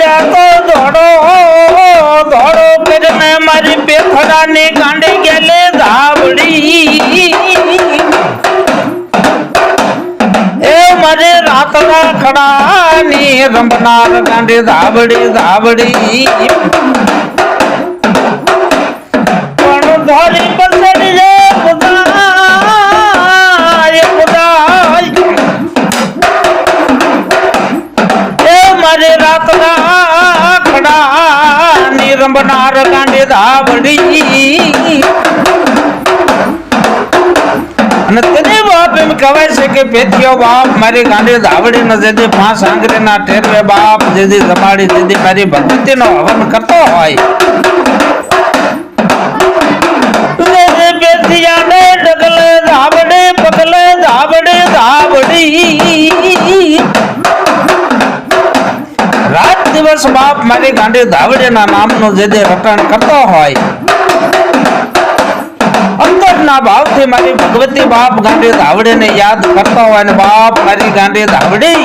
જાતો ધોડો ધોડો કરીને મારી પેથરાની કાંડે ગેલે ધાબડી. એ મારે રાતના ખડાની રમનાર કાંડે ધાબડી ધાબડી. પણ ધોરી એ મારે રાતના ખડાની રમનાર ગાંડી ધાબડી અને તેને બાપ એમ કહેવાય છે કે પેથિયો બાપ મારી ગાંડી ધાવડી ન જેથી પાંચ આંગળી ના ટેરવે બાપ જેથી જમાડી જેથી મારી ભક્તિ નો હવન કરતો હોય જેથી પેથિયા ને ડગલે ધાબડે પગલે ધાબડે ધાબડી રાત દિવસ બાપ મારી ગાંડી ધાવડીના નામનું જે જે રટણ કરતો હોય, અંતરના ભાવથી મારી ભગવતી બાપ ગાંડી ધાવડીને યાદ કરતો હોય અને બાપ મારી ગાંડી ધાવડી.